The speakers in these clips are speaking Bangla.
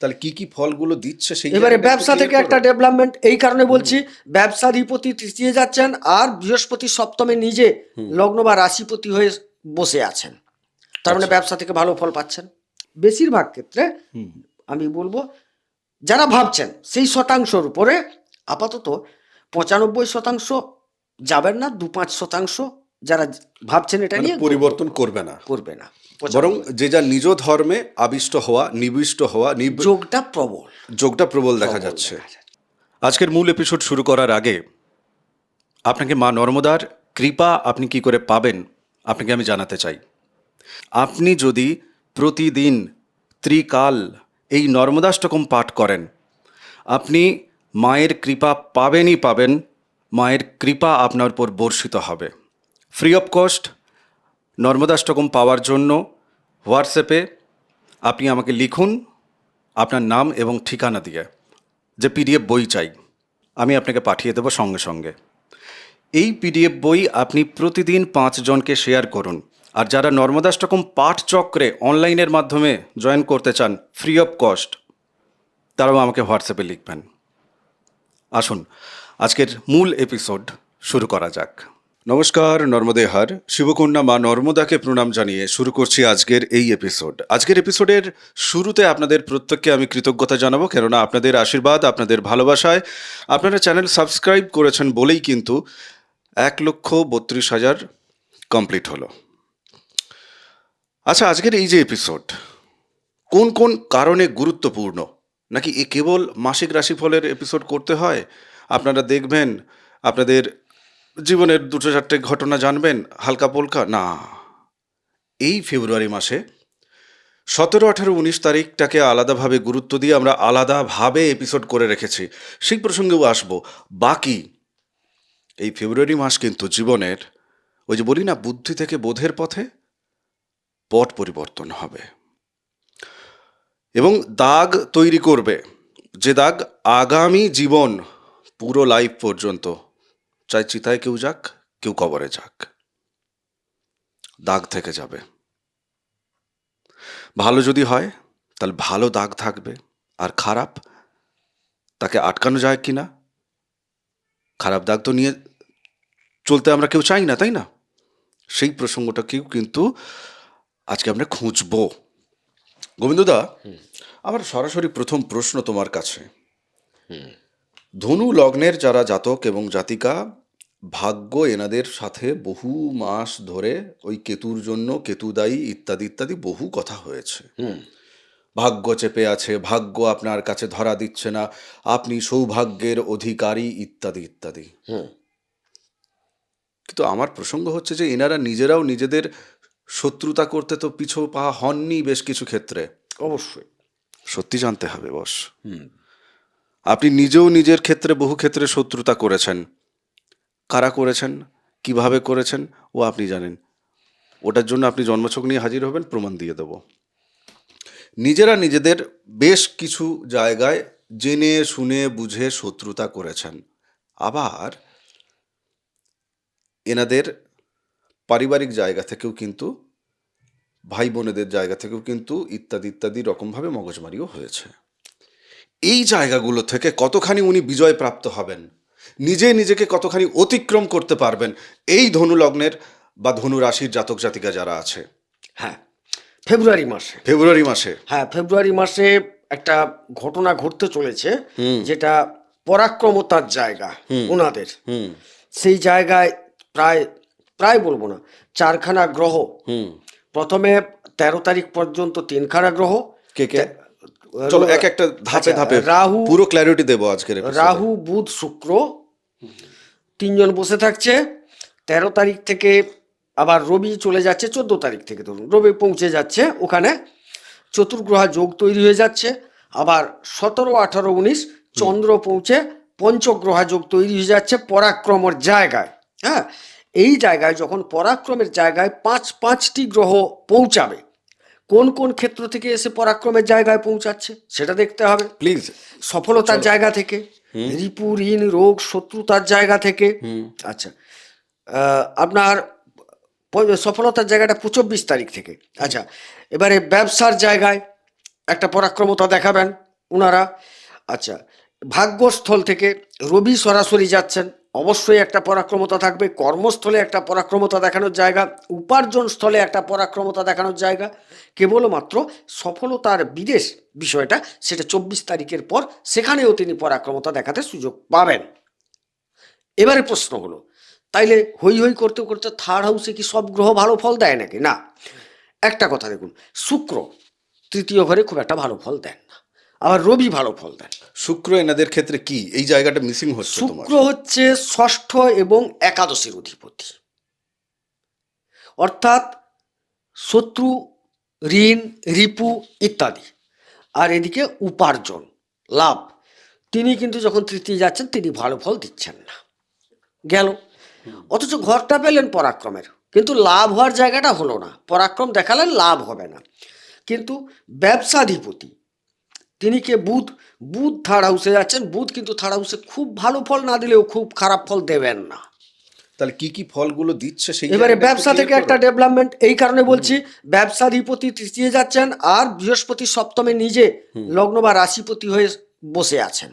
তাহলে কি কি ফলগুলো দিচ্ছে সেই এবারে ব্যবসা থেকে একটা ডেভেলপমেন্ট এই কারণে বলছি ব্যবসাধিপতি তৃতীয় যাচ্ছেন আর বৃহস্পতি সপ্তমে নিজে লগ্ন বা রাশিপতি হয়ে বসে আছেন। তার মানে ব্যবসা থেকে ভালো ফল পাচ্ছেন। বেশিরভাগ ক্ষেত্রে আমি বলব যারা ভাবছেন সেই শতাংশর উপরে আপাতত পঁচানব্বই শতাংশ যাবেন না দু পাঁচ শতাংশ যারা ভাবছেন এটা মানে নিয়ে পরিবর্তন করবে না। করবে না। বরং যে যা নিজ ধর্মে আবিষ্ট হওয়া নিবিষ্ট হওয়া যোগটা প্রবল। যোগটা প্রবল দেখা যাচ্ছে। আজকের মূল এপিসোড শুরু করার আগে আপনাকে মা নর্মদার কৃপা আপনি কি করে পাবেন আপনাকে আমি জানাতে চাই। আপনি যদি প্রতিদিন ত্রিকাল এই নর্মদাষ্টকম পাঠ করেন আপনি মায়ের কৃপা পাবেনই পাবেন মায়ের কৃপা আপনার উপর বর্ষিত হবে। ফ্রি অফ কস্ট নর্মদাষ্টকম পাওয়ার জন্য হোয়াটসঅ্যাপে আপনি আমাকে লিখুন আপনার নাম এবং ঠিকানা দিয়ে, যে পিডিএফ বই চাই, আমি আপনাকে পাঠিয়ে দেবো সঙ্গে সঙ্গে। এই পিডিএফ বই আপনি প্রতিদিন পাঁচজনকে শেয়ার করুন। আর যারা নর্মদাষ্টকম পাঠ চক্রে অনলাইনের মাধ্যমে জয়েন করতে চান ফ্রি অফ কস্ট তারাও আমাকে হোয়াটসঅ্যাপে লিখবেন। আসুন, আজকের মূল এপিসোড শুরু করা যাক। নমস্কার নর্মদেহার শিবকন্যা মা নর্মদাকে প্রণাম জানিয়ে শুরু করছি আজকের এই এপিসোড আজকের এপিসোডের শুরুতে আপনাদের প্রত্যেককে আমি কৃতজ্ঞতা জানাব, কেননা আপনাদের আশীর্বাদ, আপনাদের ভালোবাসায়। আপনারা চ্যানেল সাবস্ক্রাইব করেছেন বলেই কিন্তু এক লক্ষ বত্রিশ হাজার কমপ্লিট হলো। আচ্ছা আজকের এই যে এপিসোড কোন কোন কারণে গুরুত্বপূর্ণ? নাকি এ কেবল মাসিক রাশিফলের এপিসোড করতে হয়? আপনারা দেখবেন, আপনাদের জীবনের দুটো চারটে ঘটনা জানবেন? হালকা পোলকা? না। এই ফেব্রুয়ারি মাসে সতেরো, আঠারো, উনিশ তারিখটাকে আলাদাভাবে গুরুত্ব দিয়ে আমরা আলাদাভাবে এপিসোড করে রেখেছি। সেই প্রসঙ্গেও আসব। বাকি এই ফেব্রুয়ারি মাস কিন্তু জীবনের ওই যে বলি না, বুদ্ধি থেকে বোধের পথে পট পরিবর্তন হবে। এবং দাগ তৈরি করবে। যে দাগ আগামী জীবন পুরো লাইফ পর্যন্ত চাই চিতায় কেউ যাক কেউ কবরে যাক। দাগ থেকে যাবে। ভালো যদি হয় তাহলে ভালো দাগ থাকবে। আর খারাপ তাকে আটকানো যায় কি না খারাপ দাগ তো নিয়ে চলতে আমরা কেউ চাই না তাই না? সেই প্রসঙ্গটাকেও কিন্তু আজকে আমরা খুঁজবো। গোবিন্দদা আমার সরাসরি প্রথম প্রশ্ন তোমার কাছে। ধনু লগ্নের যারা জাতক এবং জাতিকা ভাগ্য এনাদের সাথে বহু মাস ধরে ওই কেতুর জন্য কেতুদায়ী ইত্যাদি ইত্যাদি বহু কথা হয়েছে। ভাগ্য চেপে আছে ভাগ্য আপনার কাছে ধরা দিচ্ছে না আপনি সৌভাগ্যের অধিকারী ইত্যাদি ইত্যাদি। হুম। কিন্তু আমার প্রসঙ্গ হচ্ছে যে এনারা নিজেরাও নিজেদের শত্রুতা করতে তো পিছু পা হননি বেশ কিছু ক্ষেত্রে। অবশ্যই। সত্যি জানতে হবে বস। আপনি নিজেও নিজের ক্ষেত্রে, বহু ক্ষেত্রে শত্রুতা করেছেন। কারা করেছেন? কীভাবে করেছেন? ও আপনি জানেন। ওটার জন্য আপনি জন্মছক নিয়ে হাজির হবেন, প্রমাণ দিয়ে দেব। নিজেরা নিজেদের বেশ কিছু জায়গায় জেনে, শুনে, বুঝে শত্রুতা করেছেন। আবার এনাদের পারিবারিক জায়গা থেকেও কিন্তু ভাই বোনেদের জায়গা থেকেও কিন্তু ইত্যাদি ইত্যাদি রকমভাবে মগজমারিও হয়েছে। এই জায়গাগুলো থেকে কতখানি উনি বিজয় প্রাপ্ত হবেন? নিজে নিজেকে কতখানি অতিক্রম করতে পারবেন? এই ধনু লগ্নের বা ধনু রাশির জাতক জাতিকা যারা আছে। হ্যাঁ ফেব্রুয়ারি মাসে। ফেব্রুয়ারি মাসে। হ্যাঁ ফেব্রুয়ারি মাসে একটা ঘটনা ঘটতে চলেছে যেটা পরাক্রমতার জায়গা ওনাদের। হুম। সেই জায়গায় প্রায় প্রায় বলব না চারখানা গ্রহ। হুম। প্রথমে তেরো তারিখ পর্যন্ত তিনখানা গ্রহ। কে কে? চলো এক একটা ধাপে আচ্ছা, ধাপে রাহু পুরো ক্ল্যারিটি দেবো আজকের রাহু বুধ শুক্র তিনজন বসে থাকছে। তেরো তারিখ থেকে আবার রবি চলে যাচ্ছে চোদ্দ তারিখ থেকে ধরুন রবি পৌঁছে যাচ্ছে ওখানে। চতুর্গ্রহা যোগ তৈরি হয়ে যাচ্ছে। আবার সতেরো আঠারো উনিশ চন্দ্র পৌঁছে পঞ্চগ্রহা যোগ তৈরি হয়ে যাচ্ছে পরাক্রমের জায়গায়। হ্যাঁ এই জায়গায় যখন পরাক্রমের জায়গায় পাঁচ পাঁচটি গ্রহ পৌঁছাবে কোন কোন ক্ষেত্র থেকে এসে পরাক্রমের জায়গায় পৌঁছাচ্ছে সেটা দেখতে হবে। প্লিজ সফলতার জায়গা থেকে রিপু ঋণ রোগ শত্রুতার জায়গা থেকে। আচ্ছা। আপনার সফলতার জায়গাটা চব্বিশ তারিখ থেকে। আচ্ছা এবারে ব্যবসার জায়গায় একটা পরাক্রমতা দেখাবেন ওনারা আচ্ছা ভাগ্যস্থল থেকে রবি সরাসরি যাচ্ছেন। অবশ্যই একটা পরাক্রমতা থাকবে। কর্মস্থলে একটা পরাক্রমতা দেখানোর জায়গা উপার্জন স্থলে একটা পরাক্রমতা দেখানোর জায়গা। কেবলমাত্র সফলতার বিদেশ বিষয়টা সেটা চব্বিশ তারিখের পর সেখানেও তিনি পরাক্রমতা দেখাতে সুযোগ পাবেন। এবারে প্রশ্ন হলো, তাইলে হই হই করতে করতে থার্ড হাউসে কি সব গ্রহ ভালো ফল দেয় নাকি? না। একটা কথা দেখুন, শুক্র তৃতীয় ঘরে খুব একটা ভালো ফল দেন না। আবার রবি ভালো ফল দেন শুক্র এনাদের ক্ষেত্রে কি? এই জায়গাটা মিসিং হচ্ছে শুক্র হচ্ছে ষষ্ঠ এবং একাদশের অধিপতি। অর্থাৎ শত্রু ঋণ রিপু ইত্যাদি। আর এদিকে উপার্জন লাভ। তিনি কিন্তু যখন তৃতীয় যাচ্ছেন তিনি ভালো ফল দিচ্ছেন না। গেল। অথচ ঘরটা পেলেন পরাক্রমের। কিন্তু লাভ হওয়ার জায়গাটা হলো না। পরাক্রম দেখালেন লাভ হবে না। কিন্তু ব্যবসাধিপতি তিনি কে বুধ? বুধ থার্ড হাউসে যাচ্ছেন বুধ কিন্তু থার্ড হাউসে খুব ভালো ফল না দিলেও খুব খারাপ ফল দেবেন না। তাহলে কি কি ফলগুলো দিচ্ছে সেই এবারে ব্যবসা থেকে একটা ডেভেলপমেন্ট এই কারণে বলছি ব্যবসাধিপতি তৃতীয় যাচ্ছেন আর বৃহস্পতি সপ্তমে নিজে লগ্ন বা রাশিপতি হয়ে বসে আছেন।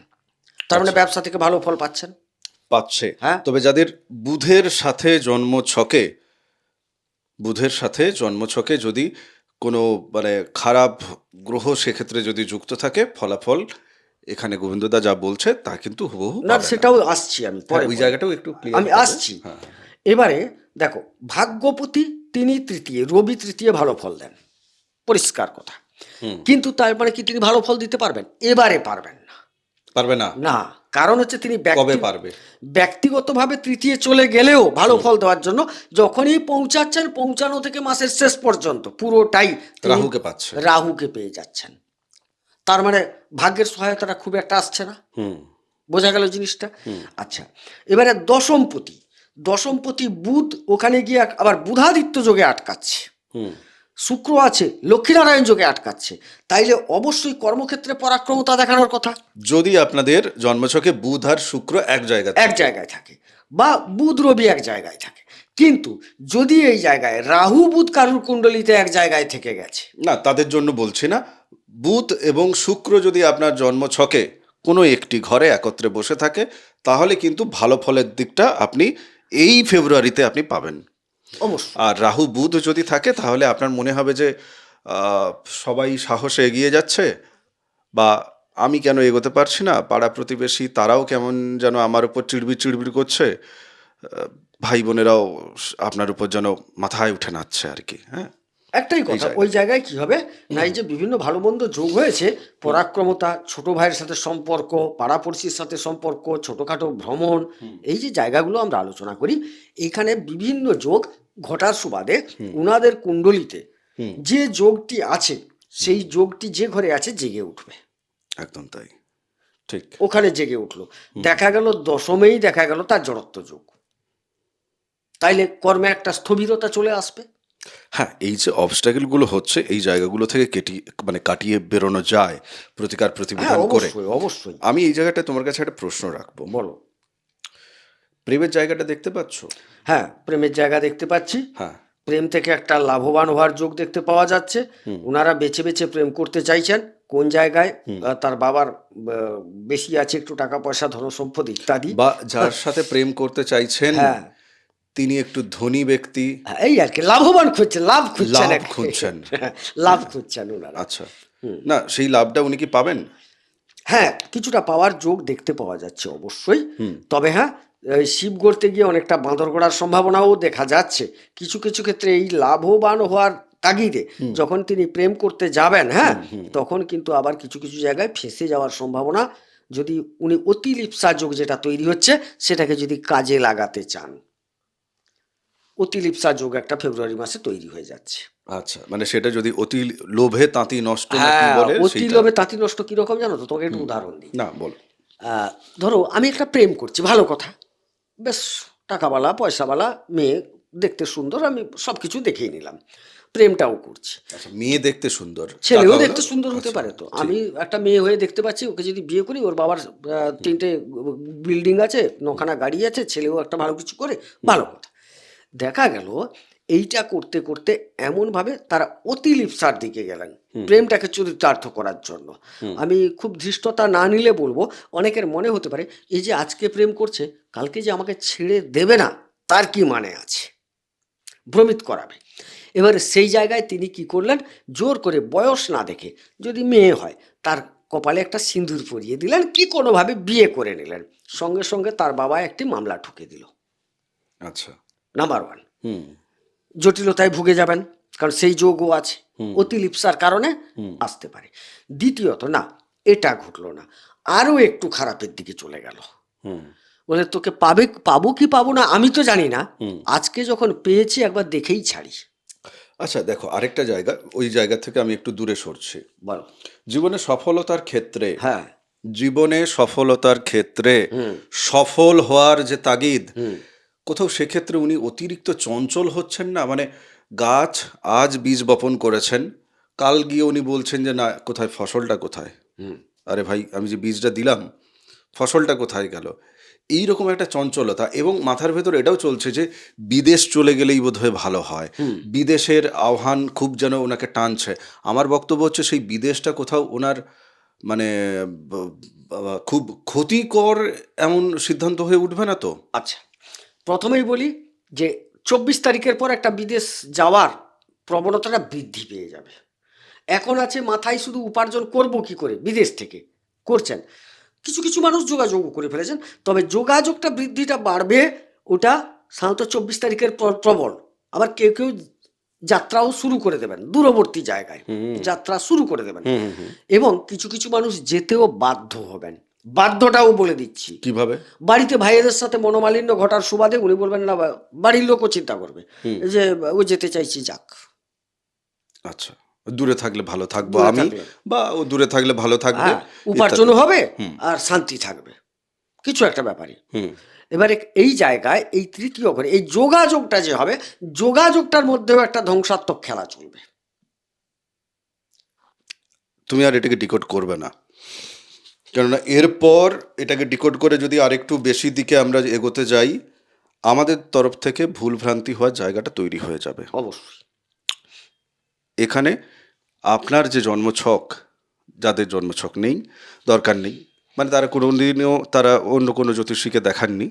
তার মানে ব্যবসা থেকে ভালো ফল পাচ্ছেন। পাচ্ছে। হ্যাঁ। তবে যাদের বুধের সাথে জন্ম ছকে বুধের সাথে জন্ম ছকে যদি কোনো মানে খারাপ গ্রহ সেক্ষেত্রে যদি যুক্ত থাকে ফলাফল এখানে গোবিন্দদা যা বলছে তা কিন্তু হুবহু না সেটাও আসছি আমি পরে হ্যাঁ, ওই জায়গাটাও একটু আমি আসছি। হ্যাঁ, হ্যাঁ। এবারে দেখো ভাগ্যপতি তিনি তৃতীয় রবি তৃতীয় ভালো ফল দেন। পরিষ্কার কথা। কিন্তু তারপরে মানে কি তিনি ভালো ফল দিতে পারবেন? এবারে পারবেন। পারবে না। না কারণ হচ্ছে তিনি কবে পারবে? ব্যক্তিগতভাবে তৃতীয় চলে গেলেও ভালো ফল দেওয়ার জন্য যখনই পৌঁছাচ্ছেন পৌঁছানো থেকে মাসের শেষ পর্যন্ত পুরোটাই রাহুকে পাচ্ছে। রাহুকে পেয়ে যাচ্ছেন। তার মানে ভাগ্যের সহায়তাটা খুব একটা আসছে না। হুম। বোঝা গেল জিনিসটা? আচ্ছা এবারে দশমপতি। দশমপতি বুধ ওখানে গিয়ে আবার বুধাদিত্য যোগে আটকাচ্ছে। হুম। শুক্র আছে লক্ষ্মীনারায়ণ যোগে আটকাচ্ছে। তাইলে অবশ্যই কর্মক্ষেত্রে পরাক্রমতা দেখানোর কথা। যদি আপনাদের জন্মছকে বুধ আর শুক্র এক জায়গায় এক জায়গায় থাকে বা বুধ রবি এক জায়গায় থাকে। কিন্তু যদি এই জায়গায় রাহু বুধ কারুর কুণ্ডলিতে এক জায়গায় থেকে গেছে। না তাদের জন্য বলছি না। বুধ এবং শুক্র যদি আপনার জন্মছকে কোনো একটি ঘরে একত্রে বসে থাকে তাহলে কিন্তু ভালো ফলের দিকটা আপনি এই ফেব্রুয়ারিতে আপনি পাবেন। অবশ্যই। আর রাহু বুধ যদি থাকে তাহলে আপনার মনে হবে যে সবাই সাহসে এগিয়ে যাচ্ছে বা আমি কেন এগোতে পারছি না? পাড়া প্রতিবেশী তারাও কেমন যেন আমার উপর চিড়বিড় চিড়বিড় করছে। ভাই বোনেরাও আপনার উপর যেন মাথায় উঠে নাচছে আর কি হ্যাঁ? একটাই কথা ওই জায়গায় কি হবে? না এই যে বিভিন্ন ভালো মন্দ যোগ হয়েছে পরাক্রমতা ছোট ভাইয়ের সাথে সম্পর্ক পাড়াপড়শির সাথে সম্পর্ক ছোটোখাটো ভ্রমণ এই যে জায়গাগুলো আমরা আলোচনা করি এখানে বিভিন্ন যোগ ঘটার সুবাদে উনাদের কুণ্ডলিতে যে যোগটি আছে সেই যোগটি যে ঘরে আছে জেগে উঠবে। একদম তাই। ঠিক। ওখানে জেগে উঠল। দেখা গেল দশমেই দেখা গেল তার জড়ত্ব যোগ। তাইলে কর্মে একটা স্থবিরতা চলে আসবে। হ্যাঁ এই যে অবস্টাকেলগুলো হচ্ছে এই জায়গাগুলো থেকে কেটি মানে কাটিয়ে বেরোনো যায় প্রতিকার হ্যাঁ প্রতিবিধান করে। অবশ্যই অবশ্যই। আমি এই জায়গাটা তোমার কাছে একটা প্রশ্ন রাখব। বলো। প্রেমের জায়গাটা দেখতে পাচ্ছ? হ্যাঁ প্রেমের জায়গা দেখতে পাচ্ছি। হ্যাঁ। প্রেম থেকে একটা লাভবান হওয়ার যোগ দেখতে পাওয়া যাচ্ছে। ওনারা বেছে বেছে প্রেম করতে চাইছেন। কোন জায়গায়? তার বাবার বেশি আছে একটু টাকা পয়সা ধন সম্পদ ইত্যাদি। বা যার সাথে প্রেম করতে চাইছেন হ্যাঁ। তিনি একটু ধনী ব্যক্তি। হ্যাঁ, এই আর কি লাভবান খুঁজছেন লাভ খুঁজছেন লাভ। খুঁজছেন। লাভ খুঁজছেন ওনারা আচ্ছা। না সেই লাভটা উনি কি পাবেন? হ্যাঁ কিছুটা পাওয়ার যোগ দেখতে পাওয়া যাচ্ছে অবশ্যই। তবে হ্যাঁ শিব গড়তে গিয়ে অনেকটা বাঁদর গড়ার সম্ভাবনাও দেখা যাচ্ছে। কিছু কিছু ক্ষেত্রে এই লাভবান হওয়ার তাগিদে যখন তিনি প্রেম করতে যাবেন হ্যাঁ তখন কিন্তু আবার কিছু কিছু জায়গায় ফেঁসে যাওয়ার সম্ভাবনা যদি উনি অতিলিপ্সা যোগ যেটা তৈরি হচ্ছে সেটাকে যদি কাজে লাগাতে চান। অতিলিপ্সা যোগ একটা ফেব্রুয়ারি মাসে তৈরি হয়ে যাচ্ছে। আচ্ছা মানে সেটা যদি অতি লোভে তাঁতি নষ্ট হ্যাঁ বলে অতি লোভে তাঁতি নষ্ট কীরকম জানো তো? তোমাকে একটু উদাহরণ দিই। না বল। ধরো আমি একটা প্রেম করছি ভালো কথা। বেশ টাকাওয়ালা পয়সাওয়ালা মেয়ে দেখতে সুন্দর আমি সব কিছু দেখেই নিলাম। প্রেমটাও করছি। আচ্ছা মেয়ে দেখতে সুন্দর ছেলেও দেখতে সুন্দর হতে আচ্ছা, পারে তো। আমি একটা মেয়ে হয়ে দেখতে পাচ্ছি ওকে যদি বিয়ে করি ওর বাবার তিনটে বিল্ডিং আছে নখানা গাড়ি আছে ছেলেও একটা ভালো কিছু করে ভালো কথা। দেখা গেল এইটা করতে করতে এমনভাবে তারা অতি লিপ্সার দিকে গেলেন। প্রেমটাকে চরিতার্থ করার জন্য। আমি খুব ধৃষ্টতা না নিলে বলব অনেকের মনে হতে পারে এই যে আজকে প্রেম করছে কালকে যে আমাকে ছেড়ে দেবে না তার কি মানে আছে? ভ্রমিত করাবে। এবারে সেই জায়গায় তিনি কি করলেন জোর করে বয়স না দেখে যদি মেয়ে হয় তার কপালে একটা সিঁদুর পরিয়ে দিলেন কি কোনোভাবে বিয়ে করে নিলেন। সঙ্গে সঙ্গে তার বাবা একটি মামলা ঠুকে দিল। আচ্ছা। নাম্বার ওয়ান হুম। জটিলতায় ভুগে যাবেন কারণ সেই যোগও আছে অতিলিপ্সার কারণে আসতে পারে। দ্বিতীয়ত না এটা ঘটলো না আরও একটু খারাপের দিকে চলে গেল। বলে তোকে পাবে পাবো কি পাবো না আমি তো জানি না। আজকে যখন পেয়েছি একবার দেখেই ছাড়ি। আচ্ছা দেখো আরেকটা জায়গা ওই জায়গা থেকে আমি একটু দূরে সরছি। বলো। জীবনে সফলতার ক্ষেত্রে হ্যাঁ। জীবনে সফলতার ক্ষেত্রে সফল হওয়ার যে তাগিদ কোথাও সেক্ষেত্রে উনি অতিরিক্ত চঞ্চল হচ্ছেন না? মানে গাছ আজ বীজ বপন করেছেন কাল গিয়ে উনি বলছেন যে না কোথায় ফসলটা কোথায়? আরে ভাই আমি যে বীজটা দিলাম ফসলটা কোথায় গেল? এই রকম একটা চঞ্চলতা এবং মাথার ভেতর এটাও চলছে যে বিদেশ চলে গেলেই বোধহয় ভালো হয়। বিদেশের আহ্বান খুব যেন ওনাকে টানছে। আমার বক্তব্য হচ্ছে সেই বিদেশটা কোথাও ওনার মানে খুব ক্ষতিকর এমন সিদ্ধান্ত হয়ে উঠবে না তো? আচ্ছা। প্রথমেই বলি যে চব্বিশ তারিখের পর একটা বিদেশ যাওয়ার প্রবণতাটা বৃদ্ধি পেয়ে যাবে। এখন আছে মাথায় শুধু উপার্জন করব কি করে? বিদেশ থেকে। করছেন। কিছু কিছু মানুষ যোগাযোগও করে ফেলেছেন তবে যোগাযোগটা বৃদ্ধিটা বাড়বে ওটা সাধারণত চব্বিশ তারিখের পর প্রবল আবার কেউ কেউ যাত্রাও শুরু করে দেবেন দূরবর্তী জায়গায় যাত্রা শুরু করে দেবেন। এবং কিছু কিছু মানুষ যেতেও বাধ্য হবেন। বাধ্যটাও বলে দিচ্ছি। কীভাবে? বাড়িতে ভাইয়েদের সাথে মনোমালিন্য ঘটার সুবাদে উনি বলবেন না বাড়ির লোকও চিন্তা করবে। যে ও যেতে চাইছি যাক। আচ্ছা দূরে থাকলে ভালো থাকব আমি বা ও দূরে থাকলে ভালো থাকবে হ্যাঁ উপার্জনও হবে আর শান্তি থাকবে। কিছু একটা ব্যাপারে। হুম। এবারে এই জায়গায় এই তৃতীয় ঘরে এই যোগাযোগটা যে হবে যোগাযোগটার মধ্যেও একটা ধ্বংসাত্মক খেলা চলবে। তুমি আর এটাকে ডিকোড করবে না। কেননা এরপর এটাকে ডিকোড করে যদি আরেকটু বেশি দিকে আমরা এগোতে যাই আমাদের তরফ থেকে ভুল ভ্রান্তি হওয়ার জায়গাটা তৈরি হয়ে যাবে। অবশ্যই। এখানে আপনার যে জন্মছক যাদের জন্মছক নেই দরকার নেই মানে তারা কোনো দিনও তারা অন্য কোনো জ্যোতিষীকে দেখাননি।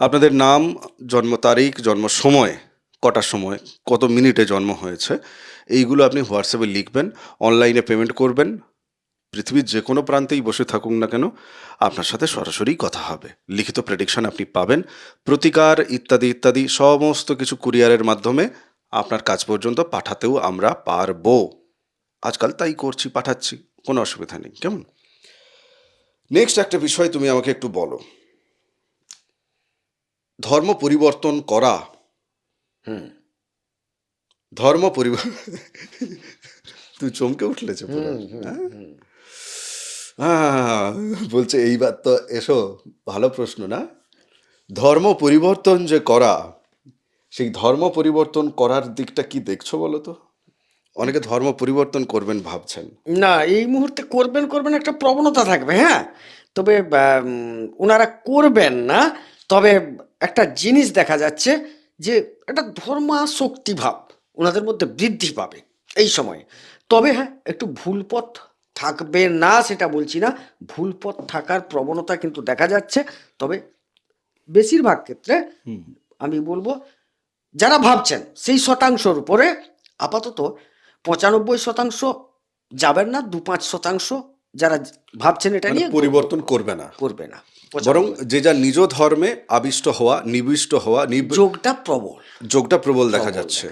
আপনাদের নাম জন্ম তারিখ জন্ম সময় কটার সময় কত মিনিটে জন্ম হয়েছে এইগুলো আপনি হোয়াটসঅ্যাপে লিখবেন অনলাইনে পেমেন্ট করবেন পৃথিবীর যে কোনো প্রান্তেই বসে থাকুন না কেন আপনার সাথে সরাসরি কথা হবে। লিখিত প্রেডিকশন আপনি পাবেন প্রতিকার ইত্যাদি ইত্যাদি সমস্ত কিছু কুরিয়ারের মাধ্যমে আপনার কাজ পর্যন্ত পাঠাতেও আমরা পারব। আজকাল তাই করছি পাঠাচ্ছি কোনো অসুবিধা নেই কেমন? নেক্সট একটা বিষয় তুমি আমাকে একটু বলো। ধর্ম পরিবর্তন করা। হুম। ধর্ম পরিবর্তন তুই চমকে উঠলেছে পুরো, হ্যাঁ? বলছে, এইবার তো এসো, ভালো প্রশ্ন না? ধর্ম পরিবর্তন যে করা, সেই ধর্ম পরিবর্তন করার দিকটা কি দেখছ বলো তো? অনেকে ধর্ম পরিবর্তন করবেন ভাবছেন। না, এই মুহূর্তে করবেন করবেন একটা প্রবণতা থাকবে হ্যাঁ? তবে ওনারা করবেন না, তবে একটা জিনিস দেখা যাচ্ছে যে একটা ধর্মাশক্তি ভাব ওনাদের মধ্যে বৃদ্ধি পাবে এই সময়ে। তবে হ্যাঁ একটু ভুল পথ থাকবে না সেটা বলছি না। ভুল পথ থাকার প্রবণতা কিন্তু দেখা যাচ্ছে। তবে বেশিরভাগ ক্ষেত্রে আমি বলব যারা ভাবছেন সেই শতাংশর উপরে আপাতত পঁচানব্বই শতাংশ যাবেন না দু পাঁচ শতাংশ যারা ভাবছেন এটা মানে নিয়ে পরিবর্তন করবে না। করবে না। বরং যে যা নিজ ধর্মে আবিষ্ট হওয়া নিবিষ্ট হওয়া যোগটা প্রবল। যোগটা প্রবল দেখা যাচ্ছে।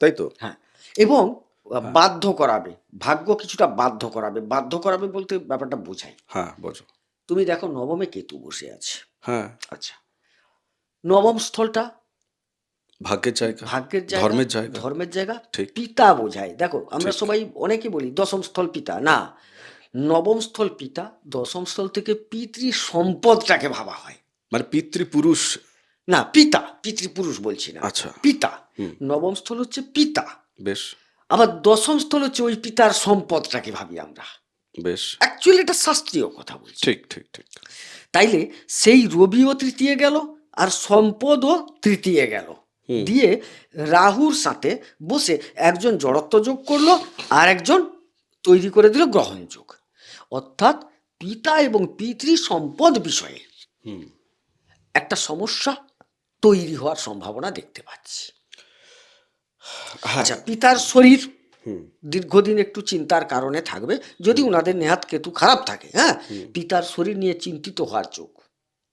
তাই তো? হ্যাঁ। এবং বাধ্য করাবে। ভাগ্য কিছুটা বাধ্য করাবে। বাধ্য করাবে বলতে ব্যাপারটা বোঝাই হ্যাঁ বোঝো। তুমি দেখো নবমে কেতু বসে আছে। হ্যাঁ। আচ্ছা। নবম স্থলটা? ভাগ্যের জায়গা। ভাগ্যের জায়গা? ধর্মের জায়গা। ধর্মের জায়গা? পিতা বোঝায়। দেখো আমরা সবাই অনেকে বলি দশম স্থল পিতা। না নবম স্থল পিতা দশম স্থল থেকে পিতৃ সম্পদটাকে ভাবা হয়। মানে পিতৃপুরুষ না পিতা। পিতৃপুরুষ বলছি না। আচ্ছা। পিতা। নবম স্থল হচ্ছে পিতা। বেশ। আবার দশম স্থল হচ্ছে ওই পিতার সম্পদটাকে ভাবি আমরা। বেশ। অ্যাকচুয়ালি এটা শাস্ত্রীয় কথা বলছি। ঠিক ঠিক ঠিক। তাইলে সেই রবিও তৃতীয় গেল আর সম্পদও তৃতীয় গেল। দিয়ে রাহুর সাথে বসে একজন জড়ত্ব যোগ করল আর একজন তৈরি করে দিল গ্রহণ যোগ। অর্থাৎ পিতা এবং পিতৃ সম্পদ বিষয়ে একটা সমস্যা তৈরি হওয়ার সম্ভাবনা দেখতে পাচ্ছি। আচ্ছা পিতার শরীর দীর্ঘদিন একটু চিন্তার কারণে থাকবে যদি ওনাদের নেহাত কেতু খারাপ থাকে হ্যাঁ পিতার শরীর নিয়ে চিন্তিত হওয়ার চোখ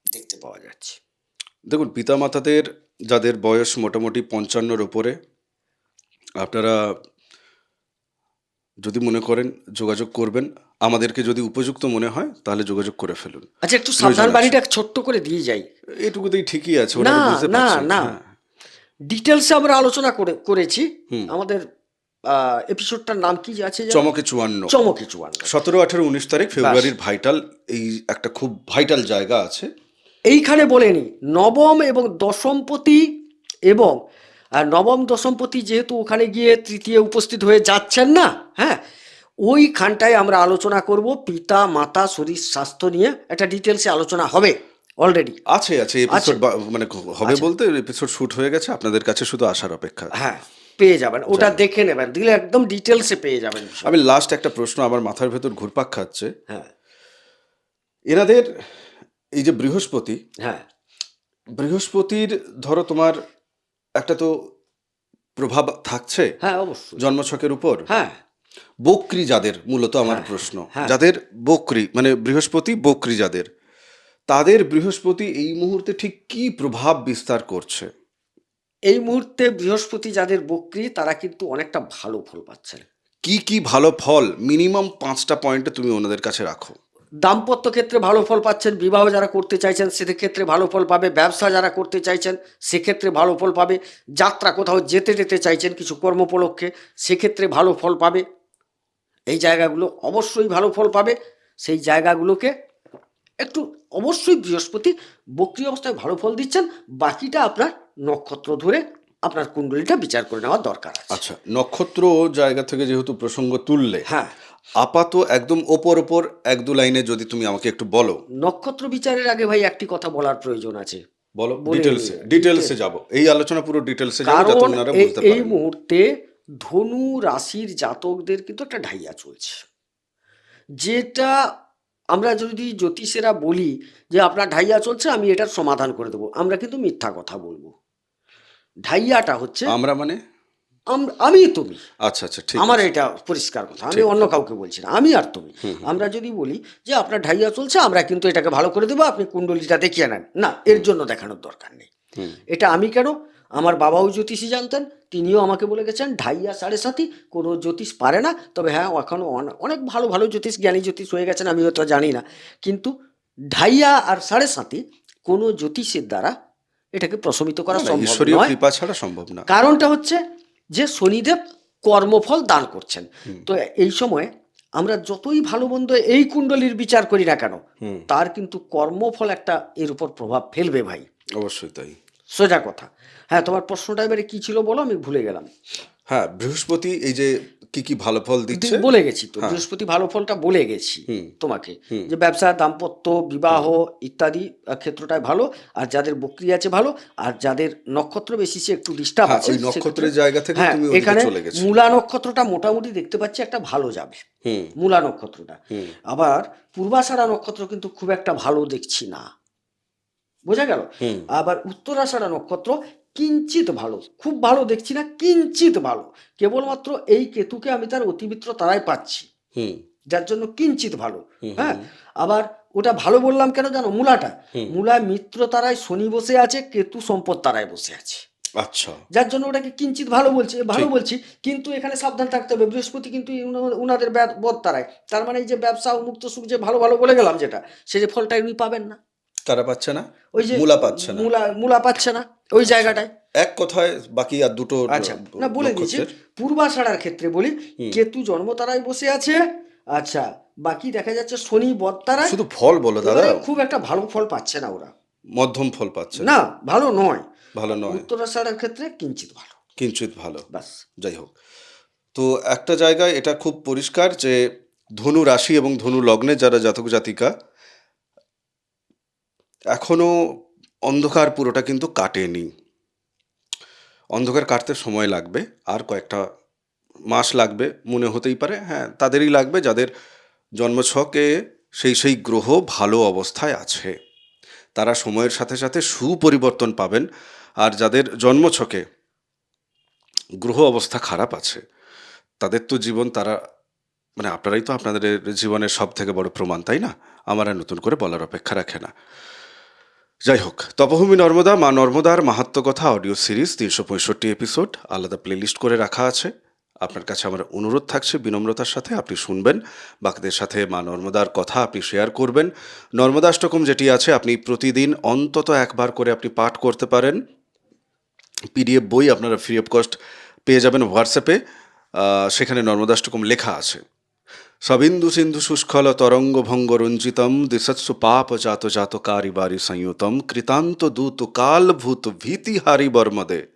দেখতে পাওয়া যাচ্ছে। দেখুন পিতামাতাদের যাদের বয়স মোটামুটি পঞ্চান্নর ওপরে আপনারা যদি মনে করেন যোগাযোগ করবেন আমাদেরকে যদি উপযুক্ত মনে হয় তাহলে যোগাযোগ করে ফেলুন। আচ্ছা একটু সাবধান বাড়িটা ছোট্ট করে দিয়ে যাই। এটুকুতেই ঠিকই আছে না না না। হ্যাঁ। ডিটেলসে আমরা আলোচনা করে করেছি। আমাদের এপিসোডটার নাম কি আছে? চমকে চুয়ান্ন। চমকে চুয়ান্ন। সতেরো আঠেরো উনিশ তারিখ ফেব্রুয়ারির ভাইটাল এই একটা খুব ভাইটাল জায়গা আছে। এইখানে বলেনি নবম এবং দশমপতি এবং আর নবম দশমপতি যেহেতু ওখানে গিয়ে তৃতীয় উপস্থিত হয়ে যাচ্ছেন না হ্যাঁ ওইখানটায় আমরা আলোচনা করব পিতা মাতা শরীর স্বাস্থ্য নিয়ে। একটা ডিটেলসে আলোচনা হবে। অলরেডি আছে আছে এপিসোড মানে হবে বলতে এপিসোড শুট হয়ে গেছে আপনাদের কাছে শুধু আসার অপেক্ষা। হ্যাঁ পেয়ে যাবেন ওটা দেখে নেবেন দিলে একদম ডিটেলসে পেয়ে যাবেন আমি লাস্ট একটা প্রশ্ন আমার মাথার ভেতর ঘুরপাক খাচ্ছে। হ্যাঁ। এনাদের এই যে বৃহস্পতি হ্যাঁ। বৃহস্পতির ধরো তোমার একটা তো প্রভাব থাকছে হ্যাঁ অবশ্যই। জন্মছকের উপর। হ্যাঁ। বক্রি যাদের মূলত আমার প্রশ্ন। হ্যাঁ। যাদের বক্রি মানে বৃহস্পতি বক্রি যাদের। তাদের বৃহস্পতি এই মুহূর্তে ঠিক কি প্রভাব বিস্তার করছে? এই মুহূর্তে বৃহস্পতি যাদের বক্রি তারা কিন্তু অনেকটা ভালো ফল পাচ্ছেন। কি কি ভালো ফল? মিনিমাম পাঁচটা পয়েন্টে তুমি ওনাদের কাছে রাখো। দাম্পত্য ক্ষেত্রে ভালো ফল পাচ্ছেন বিবাহ যারা করতে চাইছেন সেক্ষেত্রে ভালো ফল পাবে। ব্যবসা যারা করতে চাইছেন সেক্ষেত্রে ভালো ফল পাবে। যাত্রা কোথাও যেতে যেতে চাইছেন কিছু কর্ম উপলক্ষে সেক্ষেত্রে ভালো ফল পাবে। এই জায়গাগুলো অবশ্যই ভালো ফল পাবে। সেই জায়গাগুলোকে একটু অবশ্যই বৃহস্পতি বক্রি অবস্থায় ভালো ফল দিচ্ছেন বাকিটা আপনার নক্ষত্র ধরে আপনার কুণ্ডলিটা বিচার করে নেওয়ার দরকার আচ্ছা নক্ষত্র জায়গা থেকে যেহেতু প্রসঙ্গ তুললে হ্যাঁ। আপাত একদম ওপর ওপর এক দু লাইনে যদি তুমি আমাকে একটু বলো। নক্ষত্র বিচারের আগে ভাই একটি কথা বলার প্রয়োজন আছে। বলো ডিটেলসে। ডিটেলসে যাব। এই আলোচনা পুরো ডিটেলসে যাব যাতে কারণ ওনারা এই- এই মুহূর্তে ধনু রাশির জাতকদের কিন্তু একটা ঢাইয়া চলছে। যেটা আমরা যদি জ্যোতিষেরা বলি যে আপনার ঢাইয়া চলছে আমি এটার সমাধান করে দেবো। আমরা কিন্তু মিথ্যা কথা বলব। ঢাইয়াটা হচ্ছে আমরা মানে? আম- তুমি। আচ্ছা আচ্ছা ঠিক আমার এটা পরিষ্কার কথা। আমি অন্য কাউকে বলছি না। আমি আর তুমি। আমরা যদি বলি যে আপনার ঢাইয়া চলছে আমরা কিন্তু এটাকে ভালো করে দেবো। আপনি কুণ্ডলিটা দেখিয়ে নেন। না এর জন্য দেখানোর দরকার নেই। এটা আমি কেন? আমার বাবাও জ্যোতিষী জানতেন তিনিও আমাকে বলে গেছেন ঢাইয়া সাড়ে সাতই কোনো জ্যোতিষ পারে না। তবে হ্যাঁ এখনও অনে- অনেক ভালো ভালো জ্যোতিষ জ্ঞানী জ্যোতিষ হয়ে গেছেন আমি হয়তো জানি না। কিন্তু ঢাইয়া আর সাড়ে সাতই কোনো জ্যোতিষের দ্বারা এটাকে প্রশমিত করা সম্ভব নয়। কৃপা ছাড়া সম্ভব না। কারণটা হচ্ছে যে শনিদেব কর্মফল দান করছেন। তো এই সময়ে আমরা যতই ভালো মন্দ এই কুণ্ডলীর বিচার করি না কেন তার কিন্তু কর্মফল একটা এর উপর প্রভাব ফেলবে ভাই। অবশ্যই তাই। সোজা কথা। হ্যাঁ তোমার প্রশ্নটা এবারে কি ছিল বলো? আমি ভুলে গেলাম। হ্যাঁ বৃহস্পতি এই যে কি কি ভালো ফল দিচ্ছে? বলে গেছি তো বৃহস্পতি ভালো ফলটা বলে গেছি তোমাকে যে ব্যবসা দাম্পত্য বিবাহ ইত্যাদি আহ, ক্ষেত্রটায় ভালো আর যাদের বকরি আছে ভালো আর যাদের নক্ষত্র বেশি সে একটু ডিস্টার্ব হ্যাঁ আছে নক্ষত্রের জায়গা থেকে হ্যাঁ তুমি এখানে মূলা নক্ষত্রটা মোটামুটি দেখতে পাচ্ছি একটা ভালো যাবে। হুম। মূলা নক্ষত্রটা। আবার পূর্বাষাঢ়া নক্ষত্র কিন্তু খুব একটা ভালো দেখছি না। বোঝা গেল? আবার উত্তরাষাঢ়া নক্ষত্র কিঞ্চিত ভালো খুব ভালো দেখছি না কিঞ্চিত ভালো। কেবলমাত্র এই কেতুকে আমি তার অতিমিত্র তারাই পাচ্ছি। যার জন্য কিঞ্চিত ভালো হ্যাঁ? আবার ওটা ভালো বললাম কেন জানো? মূলাটা। মূলায় মিত্র তারায় শনি বসে আছে কেতু সম্পদ তারায় বসে আছে। আচ্ছা। যার জন্য ওটাকে কিঞ্চিত ভালো বলছে ভালো বলছি কিন্তু এখানে সাবধান থাকতে হবে। বৃহস্পতি কিন্তু উনা- উনাদের বদ তারায়। তার মানে এই যে ব্যবসা উন্মুক্ত সুখ যে ভালো ভালো বলে গেলাম যেটা সে যে ফলটা উনি পাবেন না। তারা পাচ্ছে না? ওই যে মূলা পাচ্ছে না। মূলা মূলা পাচ্ছে না ওই জায়গাটায়। এক কথায় বাকি আর দুটো আচ্ছা না বলে নক্ষত্রের। পূর্বাষাঢ়ার ক্ষেত্রে বলি কেতু জন্ম তারায় বসে আছে। আচ্ছা বাকি দেখা যাচ্ছে শনি বদ তারায় শুধু ফল বলো দাদা। খুব একটা ভালো ফল পাচ্ছে না ওরা। মধ্যম ফল পাচ্ছে না। না ভালো নয়। ভালো নয়। উত্তরাষাঢ়ার ক্ষেত্রে কিঞ্চিত ভালো। কিঞ্চিত ভালো। বাস যাই হোক। তো একটা জায়গায় এটা খুব পরিষ্কার যে ধনু রাশি এবং ধনু লগ্নে যারা জাতক জাতিকা এখনও অন্ধকার পুরোটা কিন্তু কাটেনি। অন্ধকার কাটতে সময় লাগবে, আর কয়েকটা মাস লাগবে, মনে হতেই পারে হ্যাঁ তাদেরই লাগবে যাদের জন্মছকে সেই সেই গ্রহ ভালো অবস্থায় আছে। তারা সময়ের সাথে সাথে সুপরিবর্তন পাবেন, আর যাদের জন্মছকে গ্রহ অবস্থা খারাপ আছে, তাদের তো জীবন তারা মানে আপনারাই তো আপনাদের জীবনের সব থেকে বড় প্রমাণ, তাই না? আমার আর নতুন করে বলার অপেক্ষা রাখে না। যাই হোক তপভূমি নর্মদা মা নর্মদার মাহাত্ম কথা অডিও সিরিজ তিনশো পঁয়ষট্টি এপিসোড আলাদা প্লেলিস্ট করে রাখা আছে। আপনার কাছে আমার অনুরোধ থাকছে বিনম্রতার সাথে আপনি শুনবেন, বাকিদের সাথে মা নর্মদার কথা আপনি শেয়ার করবেন। নর্মদাষ্টকম যেটি আছে, আপনি প্রতিদিন অন্তত একবার করে আপনি পাঠ করতে পারেন। পিডিএফ বই আপনারা ফ্রি অফ কস্ট পেয়ে যাবেন হোয়াটসঅ্যাপে সেখানে নর্মদাষ্টকম লেখা আছে। সবিন্দু সিন্ধু শুষ্কল তরঙ্গ ভঙ্গ রঞ্জিতম দিশৎসু পাপ জাত জাত কারিবারি সংযুতম, কৃতান্ত দূত কালভূত ভীতিহারি বর্মদে।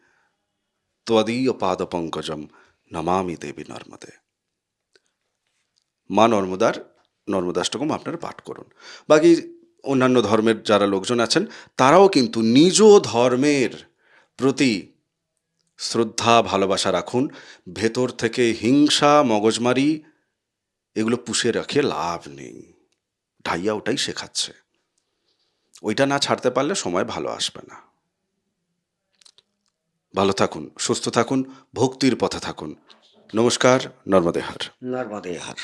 ত্বদীয় পাদ পঙ্কজম, নমামি দেবী নর্মদে। মা নর্মদার নর্মদাষ্টকম আপনারা পাঠ করুন। বাকি অন্যান্য ধর্মের যারা লোকজন আছেন, তারাও কিন্তু নিজ ধর্মের প্রতি শ্রদ্ধা, ভালোবাসা রাখুন। ভেতর থেকে হিংসা, মগজমারি এগুলো পুষে রাখে লাভ নেই। ঢাইয়া ওটাই শেখাচ্ছে। ওইটা না ছাড়তে পারলে সময় ভালো আসবে না। ভালো থাকুন, সুস্থ থাকুন, ভক্তির পথে থাকুন। নমস্কার নর্মদেহার নর্মদে হার।